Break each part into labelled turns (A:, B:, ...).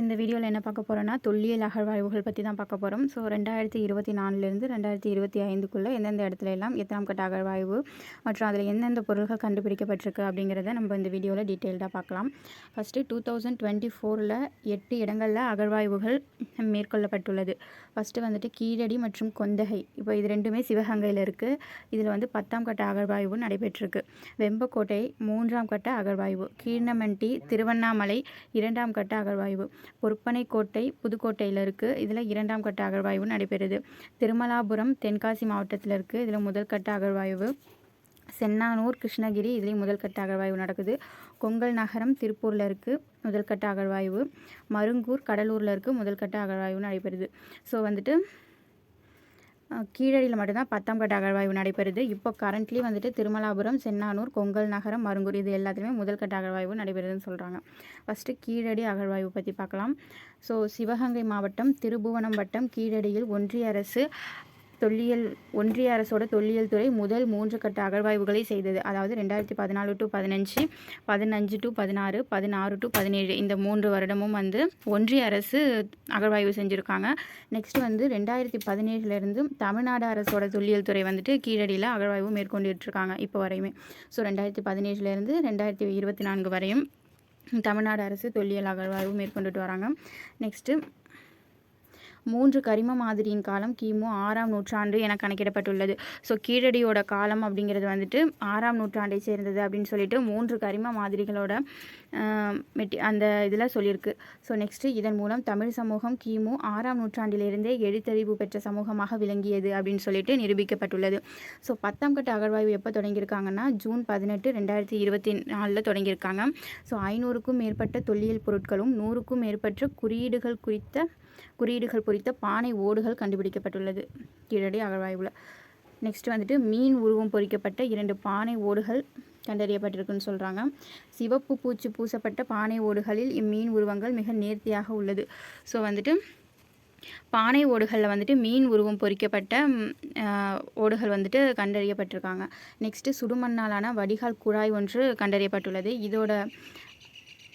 A: இந்த வீடியோவில் என்ன பார்க்க போகிறோன்னா தொல்லியல் அகழ்வாய்வுகள் பற்றி தான் பார்க்க போகிறோம் ஸோ ரெண்டாயிரத்தி இருபத்தி நாலுலேருந்து ரெண்டாயிரத்தி இருபத்தி ஐந்துக்குள்ளே எந்தெந்த இடத்துல எல்லாம் எத்தனாம் கட்ட அகழ்வாய்வு மற்றும் அதில் எந்தெந்த பொருள்கள் கண்டுபிடிக்கப்பட்டிருக்கு அப்படிங்கிறத நம்ம இந்த வீடியோவில் டீட்டெயில்டாக பார்க்கலாம். ஃபஸ்ட்டு டூ தௌசண்ட் டுவெண்ட்டி ஃபோரில் எட்டு இடங்களில் அகழ்வாய்வுகள் மேற்கொள்ளப்பட்டுள்ளது. ஃபஸ்ட்டு வந்துட்டு கீழடி மற்றும் கொந்தகை. இப்போ இது ரெண்டுமே சிவகங்கையில் இருக்குது இதில் வந்து பத்தாம் கட்ட அகழ்வாய்வு நடைபெற்றிருக்கு. வெம்பக்கோட்டை மூன்றாம் கட்ட அகழ்வாய்வு. கீழ்நமண்டி திருவண்ணாமலை இரண்டாம் கட்ட அகழ்வாய்வு. பொற்பனைக்கோட்டை புதுக்கோட்டையில் இருக்குது இதில் இரண்டாம் கட்ட அகழ்வாய்வு நடைபெறுது. திருமலாபுரம் தென்காசி மாவட்டத்தில் இருக்குது இதில் முதல் கட்ட அகழ்வாய்வு. சென்னானூர் கிருஷ்ணகிரி இதுலேயும் முதல் கட்ட அகழ்வாய்வு நடக்குது. கொங்கல் நகரம் திருப்பூரில் இருக்குது முதல் கட்ட அகழ்வாய்வு. மருங்கூர் கடலூரில் இருக்குது முதல் கட்ட அகழ்வாய்வு நடைபெறுது. ஸோ வந்துட்டு கீழடியில் மட்டும்தான் பத்தாம் கட்ட அகழ்வாய்வு நடைபெறுது. இப்போ கரண்ட்லி வந்துட்டு திருமலாபுரம் சென்னானூர் கொங்கல் நகரம் மருங்கூர் இது எல்லாத்துலேயுமே முதல் கட்ட அகழ்வாய்வு நடைபெறுதுன்னு சொல்கிறாங்க ஃபஸ்ட்டு கீழடி அகழ்வாய்வு பற்றி பார்க்கலாம். ஸோ சிவகங்கை மாவட்டம் திருபுவனம் வட்டம் கீழடியில் ஒன்றிய அரசு தொல்லியல் ஒன்றிய அரசோட தொல்லியல் துறை முதல் மூன்று கட்ட அகழ்வாய்வுகளை செய்தது. அதாவது ரெண்டாயிரத்தி பதினாலு டு பதினஞ்சு பதினஞ்சு டு பதினாறு பதினாறு டு பதினேழு இந்த மூன்று வருடமும் வந்து ஒன்றிய அரசு அகழ்வாய்வு செஞ்சுருக்காங்க. நெக்ஸ்ட் வந்து ரெண்டாயிரத்தி பதினேழுலேருந்து தமிழ்நாடு அரசோட தொல்லியல் துறை வந்துட்டு கீழடியில் அகழ்வாய்வு மேற்கொண்டுட்ருக்காங்க இப்போ வரையுமே. ஸோ ரெண்டாயிரத்தி பதினேழுலேருந்து ரெண்டாயிரத்தி இருபத்தி நான்கு வரையும் தமிழ்நாடு அரசு தொல்லியல் அகழ்வாய்வு மேற்கொண்டுட்டு வராங்க. நெக்ஸ்ட்டு மூன்று கரிம மாதிரியின் காலம் கிமு ஆறாம் நூற்றாண்டு என கணக்கிடப்பட்டுள்ளது. ஸோ கீழடியோட காலம் அப்படிங்கிறது வந்துட்டு ஆறாம் நூற்றாண்டை சேர்ந்தது அப்படின்னு சொல்லிட்டு மூன்று கரிம மாதிரிகளோட மெட்டி அந்த இதில் சொல்லியிருக்கு. ஸோ நெக்ஸ்ட்டு இதன் மூலம் தமிழ் சமூகம் கிமு ஆறாம் நூற்றாண்டிலிருந்தே எழுத்தறிவு பெற்ற சமூகமாக விளங்கியது அப்படின்னு சொல்லிட்டு நிரூபிக்கப்பட்டுள்ளது. ஸோ பத்தாம் கட்ட அகழ்வாய்வு எப்போ தொடங்கியிருக்காங்கன்னா ஜூன் பதினெட்டு ரெண்டாயிரத்தி இருபத்தி நாலில் தொடங்கியிருக்காங்க. ஸோ ஐநூறுக்கும் மேற்பட்ட தொல்லியல் பொருட்களும் நூறுக்கும் மேற்பட்ட குறியீடுகள் குறித்த குறியீடுகள் பொறித்த பானை ஓடுகள் கண்டுபிடிக்கப்பட்டுள்ளது. கீழடி அகழ்வாய்வில். நெக்ஸ்ட் வந்துட்டு மீன் உருவம் பொறிக்கப்பட்ட இரண்டு பானை ஓடுகள் கண்டறியப்பட்டிருக்குன்னு சொல்கிறாங்க சிவப்பு பூச்சி பூசப்பட்ட பானை ஓடுகளில் இம்மீன் உருவங்கள் மிக நேர்த்தியாக உள்ளது. ஸோ வந்துட்டு பானை ஓடுகளில் வந்துட்டு மீன் உருவம் பொறிக்கப்பட்ட ஓடுகள் வந்துட்டு கண்டறியப்பட்டிருக்காங்க. நெக்ஸ்ட்டு சுடுமண்ணாலான வடிகால் குழாய் ஒன்று கண்டறியப்பட்டுள்ளது. இதோட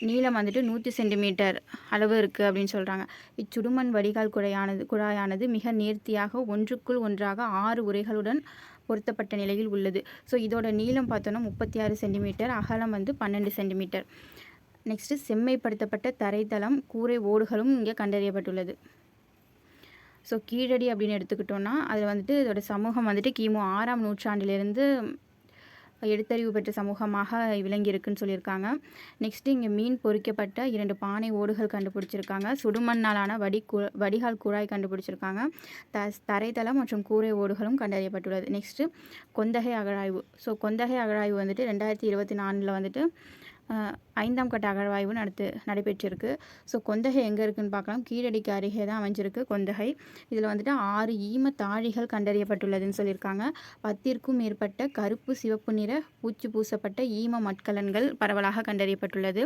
A: நீளம் வந்துட்டு நூற்றி சென்டிமீட்டர் அளவு இருக்குது அப்படின்னு சொல்கிறாங்க இச்சுடுமண் வடிகால் குழாயானது குழாயானது மிக நேர்த்தியாக ஒன்றுக்குள் ஒன்றாக ஆறு உரைகளுடன் பொருத்தப்பட்ட நிலையில் உள்ளது. ஸோ இதோட நீளம் பார்த்தோன்னா முப்பத்தி ஆறு சென்டிமீட்டர் அகலம் வந்து பன்னெண்டு சென்டிமீட்டர். நெக்ஸ்ட்டு செம்மைப்படுத்தப்பட்ட தரைத்தளம் கூரை ஓடுகளும் இங்கே கண்டறியப்பட்டுள்ளது. ஸோ கீழடி அப்படின்னு எடுத்துக்கிட்டோன்னா அதில் வந்துட்டு இதோட சமூகம் வந்துட்டு கிமு ஆறாம் நூற்றாண்டிலிருந்து எழுத்தறிவு பெற்ற சமூகமாக விளங்கியிருக்குன்னு சொல்லியிருக்காங்க. நெக்ஸ்ட்டு இங்கே மீன் பொறிக்கப்பட்ட இரண்டு பானை ஓடுகள் கண்டுபிடிச்சிருக்காங்க. சுடுமண்ணாலான வடி கு வடிகால் குழாய் கண்டுபிடிச்சிருக்காங்க. த தரைத்தளம் மற்றும் கூரை ஓடுகளும் கண்டறியப்பட்டுள்ளது. நெக்ஸ்ட்டு கொந்தகை அகழாய்வு. ஸோ கொந்தகை அகழாய்வு வந்துட்டு ரெண்டாயிரத்தி இருபத்தி நாலில் வந்துட்டு ஐந்தாம் கட்ட அகழ்வாய்வு நடத்து நடைபெற்றிருக்கு. ஸோ கொந்தகை எங்கே இருக்குதுன்னு பார்க்கலாம். கீழடிக்கு அருகே தான் அமைஞ்சிருக்கு கொந்தகை. இதில் வந்துட்டு ஆறு ஈம தாழிகள் கண்டறியப்பட்டுள்ளதுன்னு சொல்லியிருக்காங்க. பத்திற்கும் மேற்பட்ட கருப்பு சிவப்பு நிற பூச்சி பூசப்பட்ட ஈம மட்கலன்கள் பரவலாக கண்டறியப்பட்டுள்ளது.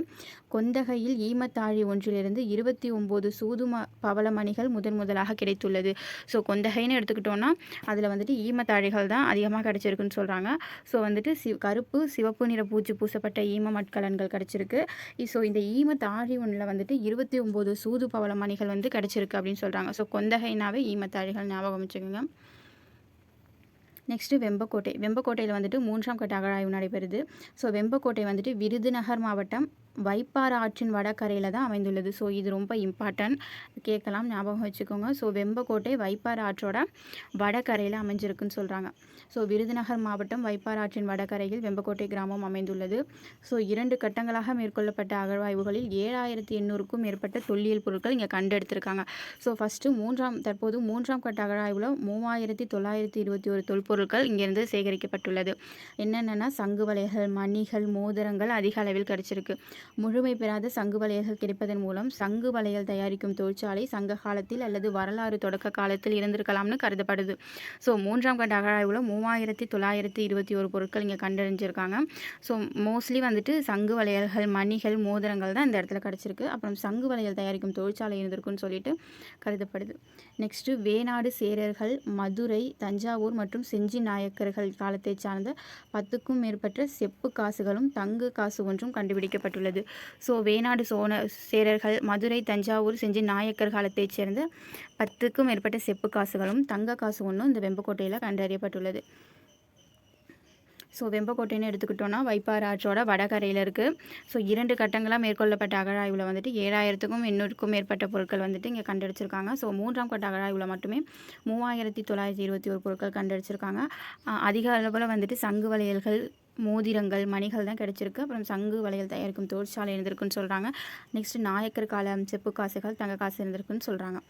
A: கொந்தகையில் ஈமத்தாழி ஒன்றிலிருந்து இருபத்தி ஒம்பது சூதும பவளமணிகள் முதன் முதலாக கிடைத்துள்ளது. ஸோ கொந்தகைன்னு எடுத்துக்கிட்டோன்னா அதில் வந்துட்டு ஈமத்தாழிகள் தான் அதிகமாக கிடைச்சிருக்குன்னு சொல்கிறாங்க ஸோ வந்துட்டு சி கருப்பு சிவப்பு நிற பூச்சி பூசப்பட்ட ஈம மட்கலன்கள் கிடச்சி கிடச்சிருக்கு. ஸோ இந்த ஈம தாழி ஒன்றில் வந்துட்டு இருபத்தி ஒம்பது சூது பவள மணிகள் வந்து கிடச்சிருக்கு அப்படின்னு சொல்கிறாங்க ஸோ கொந்தகைனாவே ஈமத்தாழிகள் ஞாபகம் வச்சுக்கோங்க. நெக்ஸ்ட்டு வெம்பக்கோட்டை வெம்பக்கோட்டையில் வந்துட்டு மூன்றாம் கட்ட அகழாய்வு நடைபெறுது. ஸோ வெம்பக்கோட்டை வந்துட்டு விருதுநகர் மாவட்டம் வைப்பாறு ஆற்றின் வடகரையில் தான் அமைந்துள்ளது. ஸோ இது ரொம்ப இம்பார்ட்டன்ட் கேட்கலாம் ஞாபகம் வச்சுக்கோங்க. ஸோ வெம்பக்கோட்டை வைப்பாறு ஆற்றோட வடகரையில் அமைஞ்சிருக்குன்னு சொல்கிறாங்க ஸோ விருதுநகர் மாவட்டம் வைப்பாறு ஆற்றின் வடகரையில் வெம்பக்கோட்டை கிராமம் அமைந்துள்ளது. ஸோ இரண்டு கட்டங்களாக மேற்கொள்ளப்பட்ட அகழ்வாய்வுகளில் ஏழாயிரத்தி எண்ணூறுக்கும் மேற்பட்ட தொல்லியல் பொருட்கள் இங்கே கண்டெடுத்திருக்காங்க. ஸோ ஃபஸ்ட்டு மூன்றாம் தற்போது மூன்றாம் கட்ட அகழாய்வில் மூவாயிரத்தி தொள்ளாயிரத்தி இருபத்தி ஒரு பொருட்கள் இங்கேருந்து சேகரிக்கப்பட்டுள்ளது. என்னென்னா சங்கு வலைகள் மணிகள் மோதிரங்கள் அதிக அளவில் கிடைச்சிருக்கு. முழுமை பெறாத சங்கு வலைகள் கிடைப்பதன் மூலம் சங்கு வலைகள் தயாரிக்கும் தொழிற்சாலை சங்க காலத்தில் அல்லது வரலாறு தொடக்க காலத்தில் இருந்திருக்கலாம்னு கருதப்படுது. ஸோ மூன்றாம் கட்ட அகழாய்வில் மூவாயிரத்தி தொள்ளாயிரத்தி இருபத்தி ஒரு பொருட்கள் இங்கே கண்டறிஞ்சிருக்காங்க. ஸோ மோஸ்ட்லி வந்துட்டு சங்கு வளையல்கள் மணிகள் மோதிரங்கள் தான் இந்த இடத்துல கிடச்சிருக்கு. அப்புறம் சங்கு வளையல் தயாரிக்கும் தொழிற்சாலை இருந்திருக்குன்னு சொல்லிட்டு கருதப்படுது. நெக்ஸ்ட்டு வேநாடு சேரர்கள் மதுரை தஞ்சாவூர் மற்றும் செஞ்சி செஞ்சி நாயக்கர்கள் காலத்தை சார்ந்த பத்துக்கும் மேற்பட்ட செப்பு காசுகளும் தங்கு காசு ஒன்றும் கண்டுபிடிக்கப்பட்டுள்ளது. ஸோ வேணாடு சோழ சேரர்கள் மதுரை தஞ்சாவூர் செஞ்சி நாயக்கர் காலத்தைச் சேர்ந்த பத்துக்கும் மேற்பட்ட செப்பு காசுகளும் தங்க காசு ஒன்றும் இந்த வெம்பக்கோட்டையில் கண்டறியப்பட்டுள்ளது. ஸோ வெம்பக்கோட்டைன்னு எடுத்துக்கிட்டோன்னா வைப்பாறு ஆற்றோட வடகரையில் இருக்குது ஸோ இரண்டு கட்டங்களாக மேற்கொள்ளப்பட்ட அகழாய்வில் வந்துட்டு ஏழாயிரத்துக்கும் எண்ணூறுக்கும் மேற்பட்ட பொருட்கள் வந்துட்டு இங்கே கண்டடிச்சிருக்காங்க ஸோ மூன்றாம் கட்ட அகழாய்வில் மட்டுமே மூவாயிரத்தி தொள்ளாயிரத்தி இருபத்தி ஒரு பொருட்கள் கண்டடிச்சிருக்காங்க அதிக அளவில் வந்துட்டு சங்கு வளையல்கள் மோதிரங்கள் மணிகள் தான் கிடைச்சிருக்கு. அப்புறம் சங்கு வளையல் தயாரிக்கும் தொழிற்சாலை இருந்திருக்குன்னு சொல்கிறாங்க நெக்ஸ்ட் நாயக்கர் கால செப்பு காசுகள் தங்க காசு இருந்திருக்குன்னு சொல்கிறாங்க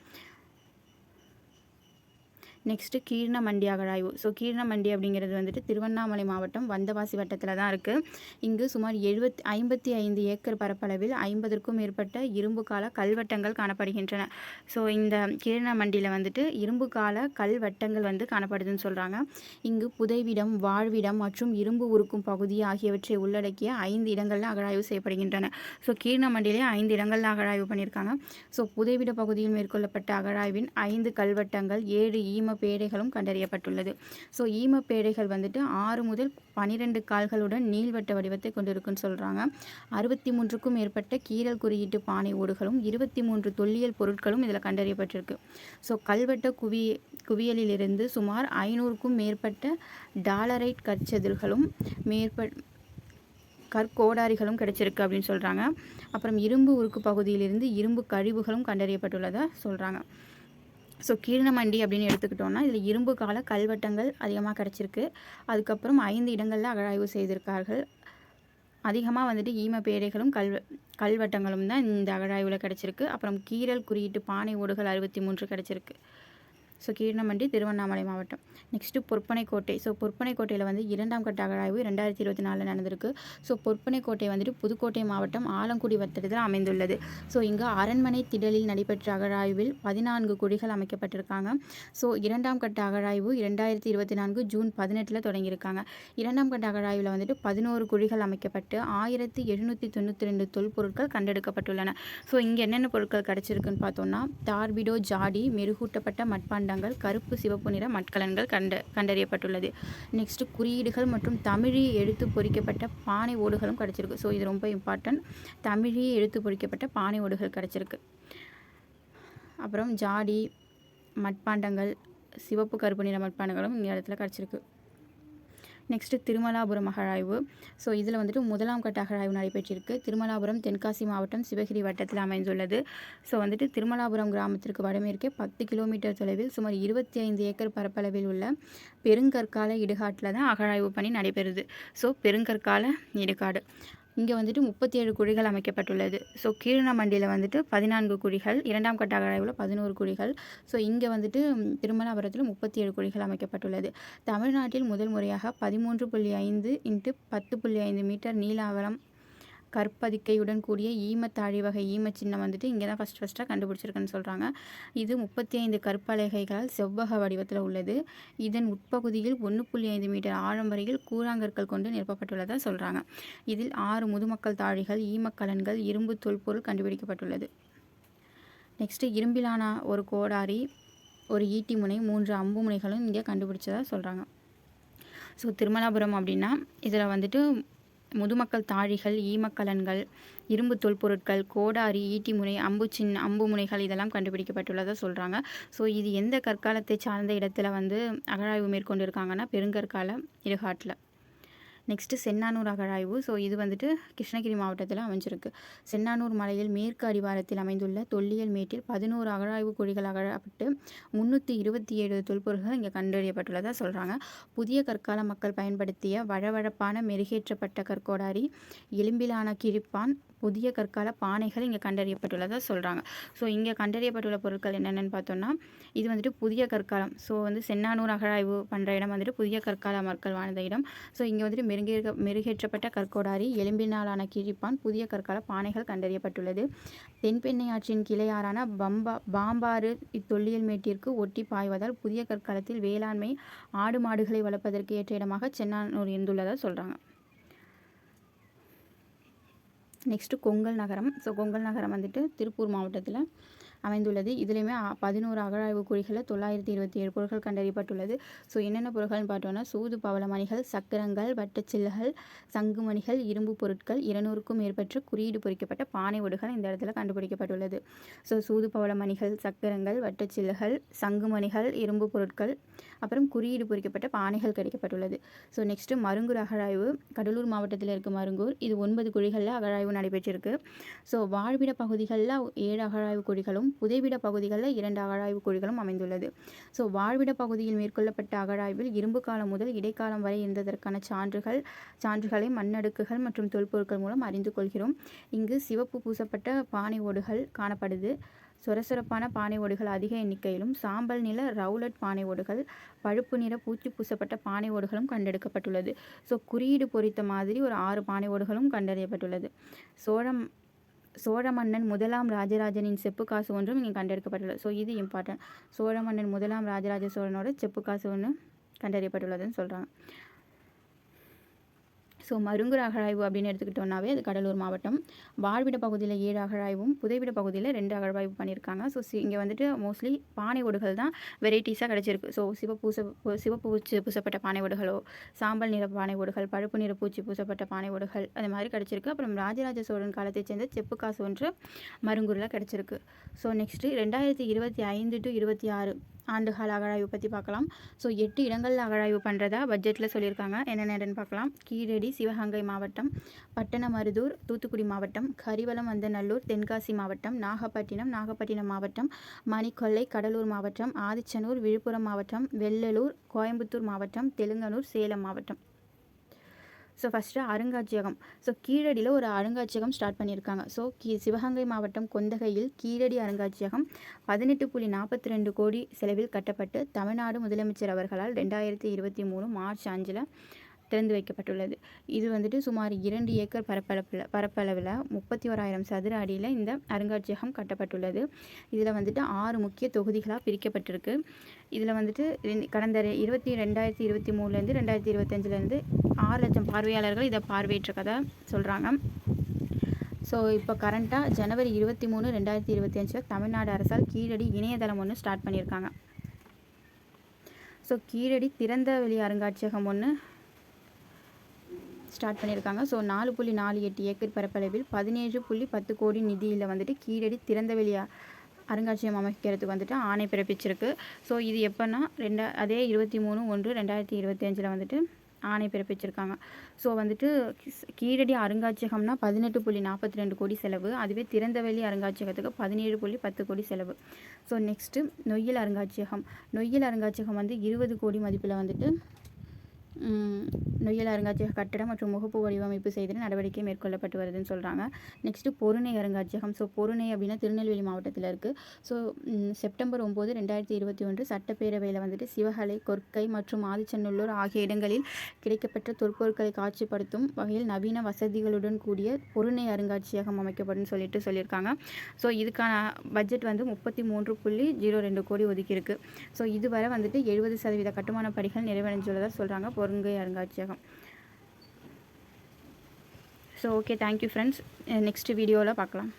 A: நெக்ஸ்ட்டு கீழ்ணமண்டி அகழாய்வு. ஸோ கீழ்ணமண்டி அப்படிங்கிறது வந்துட்டு திருவண்ணாமலை மாவட்டம் வந்தவாசி வட்டத்தில் தான் இருக்குது இங்கு சுமார் எழுபத்தி ஐம்பத்தி ஐந்து ஏக்கர் பரப்பளவில் ஐம்பதற்கும் மேற்பட்ட இரும்பு கால கல்வெட்டங்கள் காணப்படுகின்றன. ஸோ இந்த கீழ்ணமண்டியில் வந்துட்டு இரும்பு கால கல்வெட்டங்கள் வந்து காணப்படுதுன்னு சொல்கிறாங்க இங்கு புதைவிடம் வாழ்விடம் மற்றும் இரும்பு உருக்கும் பகுதி ஆகியவற்றை உள்ளடக்கிய ஐந்து இடங்களில் அகழாய்வு செய்யப்படுகின்றன. ஸோ கீழ்ணமண்டியிலே ஐந்து இடங்களில் அகழாய்வு பண்ணியிருக்காங்க ஸோ புதைவிட பகுதியில் மேற்கொள்ளப்பட்ட அகழாய்வின் ஐந்து கல்வெட்டங்கள் ஏழு ஈம பேடைகளும் கண்டறியப்பட்டுள்ளது. ஸோ ஈம பேடைகள் வந்துட்டு ஆறு முதல் பனிரெண்டு கால்களுடன் நீள்வட்ட வடிவத்தை கொண்டிருக்குன்னு சொல்கிறாங்க அறுபத்தி மூன்றுக்கும் மேற்பட்ட கீரல் குறியீட்டு பானை ஓடுகளும் இருபத்தி மூன்று தொல்லியல் பொருட்களும் இதில் கண்டறியப்பட்டிருக்கு. ஸோ கல்வெட்ட குவி குவியலிலிருந்து சுமார் ஐநூறுக்கும் மேற்பட்ட டாலரைட் கற்செதில்களும் மேற்பட் கற்கோடாரிகளும் கிடைச்சிருக்கு அப்படின்னு சொல்கிறாங்க அப்புறம் இரும்பு உருக்கு பகுதியிலிருந்து இரும்பு கழிவுகளும் கண்டறியப்பட்டுள்ளதாக சொல்கிறாங்க ஸோ கீழ்ணமண்டி அப்படின்னு எடுத்துக்கிட்டோம்னா இதில் இரும்பு கால கல்வெட்டங்கள் அதிகமாக கிடச்சிருக்கு. அதுக்கப்புறம் ஐந்து இடங்களில் அகழாய்வு செய்திருக்கார்கள். அதிகமாக வந்துட்டு ஈம பேடைகளும் கல் கல்வெட்டங்களும் தான் இந்த அகழாய்வில் கிடச்சிருக்கு. அப்புறம் கீரல் குறியீட்டு பானை ஓடுகள் அறுபத்தி மூன்று கிடச்சிருக்கு. ஸோ கீரணமண்டி திருவண்ணாமலை மாவட்டம். நெக்ஸ்ட்டு பொற்பனைக்கோட்டை. ஸோ பொற்பனைக்கோட்டையில் வந்து இரண்டாம் கட்ட அகழாய்வு ரெண்டாயிரத்தி இருபத்தி நாலில் நடந்திருக்கு. ஸோ பொற்பனைக்கோட்டை வந்துட்டு புதுக்கோட்டை மாவட்டம் ஆலங்குடி வட்டத்தில் அமைந்துள்ளது. ஸோ இங்கு அரண்மனை திடலில் நடைபெற்ற அகழாய்வில் பதினான்கு குழிகள் அமைக்கப்பட்டிருக்காங்க. ஸோ இரண்டாம் கட்ட அகழாய்வு இரண்டாயிரத்தி இருபத்தி நான்கு ஜூன் பதினெட்டில் தொடங்கியிருக்காங்க. இரண்டாம் கட்ட அகழாய்வில் வந்துட்டு பதினோரு குழிகள் அமைக்கப்பட்டு ஆயிரத்தி எழுநூற்றி தொண்ணூற்றி ரெண்டு தொல்பொருட்கள் கண்டெடுக்கப்பட்டுள்ளன. ஸோ இங்கே என்னென்ன பொருட்கள் கிடச்சிருக்குன்னு பார்த்தோம்னா டார்பிடோ ஜாடி மெருகூட்டப்பட்ட மட்பாண்டங்கள் கருப்பு சிவப்பு நிற மட்கலன்கள் கண்ட கண்டறியப்பட்டுள்ளது. நெக்ஸ்ட்டு குறியீடுகள் மற்றும் தமிழி எழுத்து பொறிக்கப்பட்ட பானை ஓடுகளும் கிடச்சிருக்கு. ஸோ இது ரொம்ப இம்பார்ட்டன்ட் தமிழி எழுத்து பொறிக்கப்பட்ட பானை ஓடுகள் கிடச்சிருக்கு. அப்புறம் ஜாடி மட்பாண்டங்கள் சிவப்பு கருப்பு நிற மட்பாண்டங்களும் இந்த இடத்துல கிடச்சிருக்கு. நெக்ஸ்ட்டு திருமலாபுரம் அகழாய்வு. ஸோ இதில் வந்துட்டு முதலாம் கட்ட அகழாய்வு நடைபெற்றிருக்கு. திருமலாபுரம் தென்காசி மாவட்டம் சிவகிரி வட்டத்தில் அமைந்துள்ளது. ஸோ வந்துட்டு திருமலாபுரம் கிராமத்திற்கு வடமேற்கே பத்து கிலோமீட்டர் தொலைவில் சுமார் இருபத்தி ஐந்து ஏக்கர் பரப்பளவில் உள்ள பெருங்கற்கால இடுகாட்டில் தான் அகழாய்வு பணி நடைபெறுது. ஸோ பெருங்கற்கால இடுகாடு. இங்கே வந்துட்டு முப்பத்தி ஏழு குழிகள் அமைக்கப்பட்டுள்ளது. ஸோ கீழனமண்டியில் வந்துட்டு பதினான்கு குழிகள் இரண்டாம் கட்ட அகழாய்வில் பதினோரு குழிகள். ஸோ இங்கே வந்துட்டு ம், முப்பத்தி ஏழு குழிகள் அமைக்கப்பட்டுள்ளது. தமிழ்நாட்டில் முதல் முறையாக பதிமூன்று புள்ளி ஐந்து இன்ட்டு பத்து புள்ளி ஐந்து மீட்டர் நீள அகலம் கற்பதிக்கையுடன் கூடிய ஈமத்தாழி வகை ஈம சின்னம் வந்துட்டு இங்கே தான் ஃபஸ்ட் ஃபஸ்ட்டாக கண்டுபிடிச்சிருக்குன்னு சொல்கிறாங்க இது முப்பத்தி ஐந்து கற்பலகைகளால் செவ்வக வடிவத்தில் உள்ளது. இதன் உட்பகுதியில் ஒன்று புள்ளி ஐந்து மீட்டர் ஆழம் வரையில் கூழாங்கற்கள் கொண்டு நிரப்பப்பட்டுள்ளதாக சொல்கிறாங்க இதில் ஆறு முதுமக்கள் தாழிகள் ஈமக்கலன்கள் இரும்பு தொல்பொருள் கண்டுபிடிக்கப்பட்டுள்ளது. நெக்ஸ்ட்டு இரும்பிலான ஒரு கோடாரி ஒரு ஈட்டி முனை மூன்று அம்பு முனைகளும் இங்கே கண்டுபிடிச்சதாக சொல்கிறாங்க ஸோ திருமலாபுரம் அப்படின்னா இதில் வந்துட்டு முதுமக்கள் தாழிகள் ஈமக்கலன்கள் இரும்பு தொல்பொருட்கள் கோடாரி ஈட்டி முனை அம்பு அம்பு முனைகள் இதெல்லாம் கண்டுபிடிக்கப்பட்டுள்ளதாக சொல்கிறாங்க ஸோ இது எந்த கற்காலத்தை சார்ந்த இடத்துல வந்து அகழாய்வு மேற்கொண்டிருக்காங்கன்னா பெருங்கற்கால இடுகாட்டில். நெக்ஸ்ட்டு சென்னானூர் அகழாய்வு. ஸோ இது வந்துட்டு கிருஷ்ணகிரி மாவட்டத்தில் அமைஞ்சிருக்கு. சென்னானூர் மலையில் மேற்கு அடிவாரத்தில் அமைந்துள்ள தொல்லியல் மேட்டில் பதினோரு அகழாய்வு குழிகள் அகழப்பட்டு முந்நூற்றி இருபத்தி ஏழு தொல்பொருள்கள் இங்கே கண்டறியப்பட்டுள்ளதாக சொல்கிறாங்க புதிய கற்கால மக்கள் பயன்படுத்திய வழவழப்பான மெருகேற்றப்பட்ட கற்கோடாரி எலும்பிலான கிழிப்பான் புதிய கற்கால பானைகள் இங்கே கண்டறியப்பட்டுள்ளதாக சொல்கிறாங்க ஸோ இங்கே கண்டறியப்பட்டுள்ள பொருட்கள் என்னென்னு பார்த்தோம்னா இது வந்துட்டு புதிய கற்காலம். ஸோ வந்து சென்னானூர் அகழாய்வு பண்ணுற இடம் வந்துட்டு புதிய கற்கால மக்கள் வாழ்ந்த இடம். ஸோ இங்கே வந்துட்டு மெருங்கேற்க மெருகேற்றப்பட்ட கற்கோடாரி எலும்பினாலான கிழிப்பான் புதிய கற்கால பானைகள் கண்டறியப்பட்டுள்ளது. தென்பெண்ணை ஆற்றின் கிளையாறான பம்பா பாம்பாறு இத்தொல்லியல் மேட்டிற்கு ஒட்டி பாய்வதால் புதிய கற்காலத்தில் வேளாண்மை ஆடு மாடுகளை வளர்ப்பதற்கு ஏற்ற இடமாக சென்னானூர் இருந்துள்ளதாக சொல்கிறாங்க நெக்ஸ்ட்டு கொங்கல் நகரம். ஸோ கொங்கல் நகரம் வந்துட்டு திருப்பூர் மாவட்டத்தில். அமைந்துள்ளது. இதுலேயுமே பதினோரு அகழாய்வு குழிகளில் தொள்ளாயிரத்தி இருபத்தி ஏழு பொருட்கள் கண்டறியப்பட்டுள்ளது. ஸோ என்னென்ன பொருட்கள்னு பார்த்தோன்னா சூது பவளமணிகள் சக்கரங்கள் வட்டச்சில்லுகள் சங்குமணிகள் இரும்பு பொருட்கள் இருநூறுக்கும் மேற்பட்ட குறியீடு பொறிக்கப்பட்ட பானை ஓடுகள் இந்த இடத்துல கண்டுபிடிக்கப்பட்டுள்ளது. ஸோ சூது பவளமணிகள் சக்கரங்கள் வட்டச்சில்லுகள் சங்குமணிகள் இரும்பு பொருட்கள் அப்புறம் குறியீடு பொறிக்கப்பட்ட பானைகள் கிடைக்கப்பட்டுள்ளது. ஸோ நெக்ஸ்ட்டு மருங்கூர் அகழாய்வு. கடலூர் மாவட்டத்தில் இருக்க மருங்கூர். இது ஒன்பது குழிகளில் அகழாய்வு நடைபெற்றிருக்கு. ஸோ வாழ்விட பகுதிகளில் ஏழு அகழாய்வு குழிகளும் புதைவிட பகுதிகளில் இரண்டு அகழாய்வு குழிகளும் அமைந்துள்ளது. ஸோ வாழ்விட பகுதியில் மேற்கொள்ளப்பட்ட அகழாய்வில் இரும்பு காலம் முதல் இடைக்காலம் வரை இருந்ததற்கான சான்றுகள் சான்றுகளை மண்ணடுக்குகள் மற்றும் தொல்பொருட்கள் மூலம் அறிந்து கொள்கிறோம். இங்கு சிவப்பு பூசப்பட்ட பானை ஓடுகள் காணப்படுது. சொரசொரப்பான பானை ஓடுகள் அதிக எண்ணிக்கையிலும் சாம்பல் நில ரவுலட் பானை ஓடுகள் பழுப்பு நிற பூச்சி பூசப்பட்ட பானை ஓடுகளும் கண்டெடுக்கப்பட்டுள்ளது. ஸோ குறியீடு பொறித்த மாதிரி ஒரு ஆறு பானை ஓடுகளும் கண்டறியப்பட்டுள்ளது. சோழம் சோழ மன்னன் முதலாம் ராஜராஜனின் செப்பு காசு ஒன்றும் இங்கே கண்டெடுக்கப்பட்டுள்ளது. ஸோ இது இம்பார்ட்டன்ட் சோழ மன்னன் முதலாம் ராஜராஜ சோழனோட செப்பு காசு ஒன்று கண்டறியப்பட்டுள்ளதுன்னு சொல்கிறாங்க ஸோ மருங்குற அகழாய்வு அப்படின்னு எடுத்துக்கிட்டோம்னாவே அது கடலூர் மாவட்டம். வாழ்விட பகுதியில் ஏழு அகழாய்வும் புதைவிட பகுதியில் ரெண்டு அகழாய்வு பண்ணியிருக்காங்க ஸோ இங்கே வந்துட்டு மோஸ்ட்லி பானை ஓடுகள் தான் வெரைட்டிஸாக கிடச்சிருக்கு. ஸோ சிவப்பூச சிவப்பு பூச்சி பூசப்பட்ட பானை ஓடுகளோ சாம்பல் நிற பானை ஓடுகள் பழுப்பு நிற பூச்சி பூசப்பட்ட பானை ஓடுகள் அது மாதிரி கிடச்சிருக்கு. அப்புறம் ராஜராஜ சோழன் காலத்தை சேர்ந்த செப்பு காசு ஒன்று மருங்கூரில் கிடச்சிருக்கு. ஸோ நெக்ஸ்ட்டு ரெண்டாயிரத்தி இருபத்தி ஐந்து டு இருபத்தி ஆறு ஆண்டுகால அகழாய்வு பற்றி பார்க்கலாம் ஸோ எட்டு இடங்களில் அகழாய்வு பண்ணுறதா பட்ஜெட்டில் சொல்லியிருக்காங்க. என்னென்னு பார்க்கலாம் கீழடி சிவகங்கை மாவட்டம் பட்டணமருதூர் தூத்துக்குடி மாவட்டம் கரிவலம் வந்தநல்லூர் தென்காசி மாவட்டம் நாகப்பட்டினம் நாகப்பட்டினம் மாவட்டம் மணிக்கொல்லை கடலூர் மாவட்டம் ஆதிச்சனூர் விழுப்புரம் மாவட்டம் வெள்ளலூர் கோயம்புத்தூர் மாவட்டம் தெலுங்கனூர் சேலம் மாவட்டம். ஸோ ஃபஸ்ட்டு அருங்காட்சியகம். ஸோ கீழடியில் ஒரு அருங்காட்சியகம் ஸ்டார்ட் பண்ணியிருக்காங்க. ஸோ கீ சிவகங்கை மாவட்டம் கொந்தகையில் கீழடி அருங்காட்சியகம் பதினெட்டு புள்ளி நாற்பத்தி ரெண்டு கோடி செலவில் கட்டப்பட்டு தமிழ்நாடு முதலமைச்சர் அவர்களால் ரெண்டாயிரத்தி இருபத்தி மூணு மார்ச் அஞ்சில் திறந்து வைக்கப்பட்டுள்ளது. இது வந்துட்டு சுமார் இரண்டு ஏக்கர் பரப்பளப்பில் பரப்பளவில் முப்பத்தி ஓராயிரம் சதுர அடியில் இந்த அருங்காட்சியகம் கட்டப்பட்டுள்ளது. இதில் வந்துட்டு ஆறு முக்கிய தொகுதிகளாக பிரிக்கப்பட்டிருக்கு. இதில் வந்துட்டு கடந்த இருபத்தி ரெண்டாயிரத்தி இருபத்தி மூணுலேருந்து ரெண்டாயிரத்தி இருபத்தஞ்சிலேருந்து ஆறு லட்சம் பார்வையாளர்கள் இதை பார்வையிட்டிருக்கதா சொல்கிறாங்க ஸோ இப்போ கரண்ட்டாக ஜனவரி இருபத்தி மூணு ரெண்டாயிரத்தி இருபத்தி அஞ்சில் தமிழ்நாடு அரசால் கீழடி இணையதளம் ஒன்று ஸ்டார்ட் பண்ணியிருக்காங்க. ஸோ கீழடி திறந்த வெளி அருங்காட்சியகம் ஒன்று ஸ்டார்ட் பண்ணியிருக்காங்க. ஸோ நாலு புள்ளி நாலு எட்டு ஏக்கர் பரப்பளவில் பதினேழு புள்ளி பத்து கோடி நிதியில் வந்துட்டு கீழடி திறந்தவெளி அருங்காட்சியகம் அமைக்கிறதுக்கு வந்துட்டு ஆணை பிறப்பிச்சிருக்கு. ஸோ இது எப்போன்னா ரெண்டா அதே இருபத்தி மூணு ஒன்று ரெண்டாயிரத்தி இருபத்தி அஞ்சில் வந்துட்டு ஆணை பிறப்பிச்சிருக்காங்க. ஸோ வந்துட்டு கீழடி அருங்காட்சியகம்னா பதினெட்டு புள்ளி நாற்பத்தி ரெண்டு கோடி செலவு. அதுவே திறந்தவெளி அருங்காட்சியகத்துக்கு பதினேழு புள்ளி பத்து கோடி செலவு. ஸோ நெக்ஸ்ட்டு நொய்யல் அருங்காட்சியகம். நொய்யல் அருங்காட்சியகம் வந்து இருபது கோடி மதிப்பில் வந்துட்டு நொய்யல் அருங்காட்சியக கட்டடம் மற்றும் முகப்பு வடிவமைப்பு செய்து நடவடிக்கை மேற்கொள்ளப்பட்டு வருதுன்னு சொல்கிறாங்க நெக்ஸ்ட்டு பொருணை அருங்காட்சியகம். ஸோ பொருணை அப்படின்னா திருநெல்வேலி மாவட்டத்தில் இருக்குது ஸோ செப்டம்பர் ஒம்பது ரெண்டாயிரத்தி இருபத்தி ஒன்று சட்டப்பேரவையில் வந்துட்டு சிவகலை கொற்கை மற்றும் ஆதிச்சநல்லூர் ஆகிய இடங்களில் கிடைக்கப்பட்ட தொற்பொருட்களை காட்சிப்படுத்தும் வகையில் நவீன வசதிகளுடன் கூடிய பொருணை அருங்காட்சியகம் அமைக்கப்படும் சொல்லிட்டு சொல்லியிருக்காங்க. ஸோ இதுக்கான பட்ஜெட் வந்து முப்பத்தி மூன்று புள்ளி ஜீரோ ரெண்டு கோடி ஒதுக்கியிருக்கு. ஸோ இதுவரை வந்துட்டு எழுபது சதவீத கட்டுமான பணிகள் நிறைவடைஞ்சுள்ளதாக சொல்கிறாங்க பொருங்கை அருங்காட்சியகம் so okay thank you friends next வீடியோவில் பார்க்கலாம்.